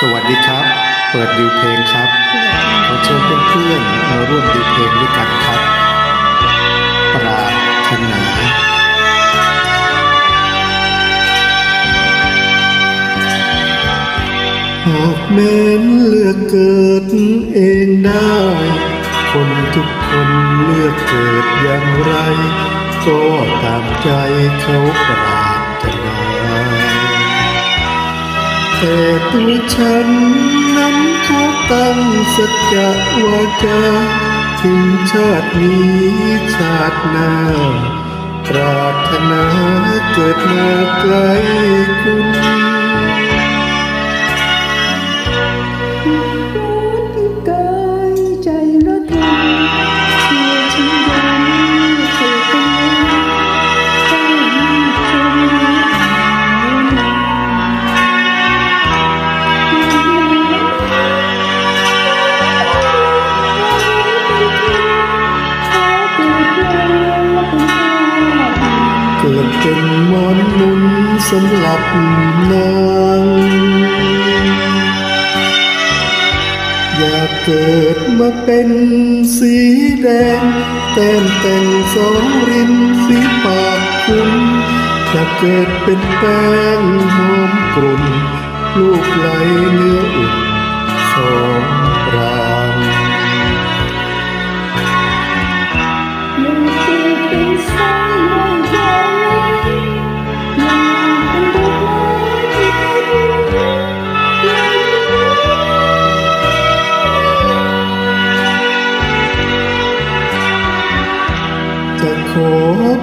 สวัสดีครับ เปิดดิวเพลงครับขอเชิญเพื่อนๆมาร่วมดิวเพลงด้วยกันครับ ปราถนาหากแม้นเลือกเกิดเองได้ คนทุกคนเลือกเกิดอย่างไร ก็ตามใจเขาปราถนา แต่ตัวฉันนั้นขอตั้งสัจจะวาจาถึงชาตินี้ชาติหน้าปรารถนาเกิดมาไกลคุณ เป็นหมอนนุนสำหรับนางอยากเกิดมาเป็นสีแดงแต้มแต่งสองริมสีปากคุณอยากเกิดเป็นแป้งหอมกลุ่นลูกไหลเนื้อ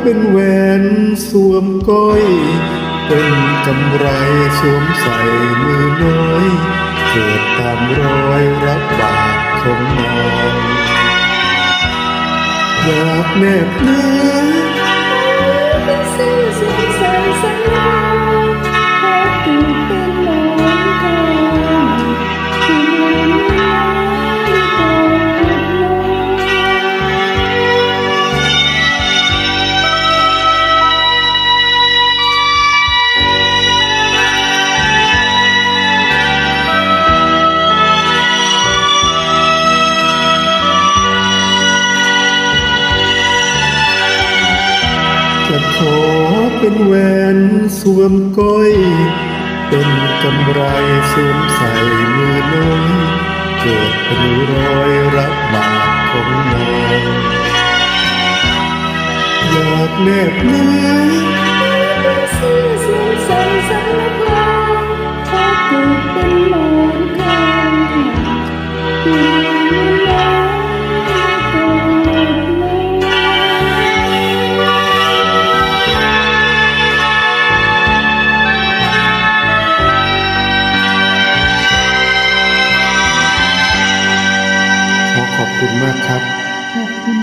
เป็นแหวนสวมก้อย เป็นกำไรสวมใส่มือน้อยเกิดตามรอยรับบาทของนางอยากแนบเนื้อ เป็นแหวนสวมก้อย เป็นกำไรสวมใส่มือน้อยเกิดเป็นรอยรับบาทของนางอยากแนบเนื้อเสื้อสวมใส่สัญญาขอตูดเป็นหม คุณมากครับ ขอบคุณ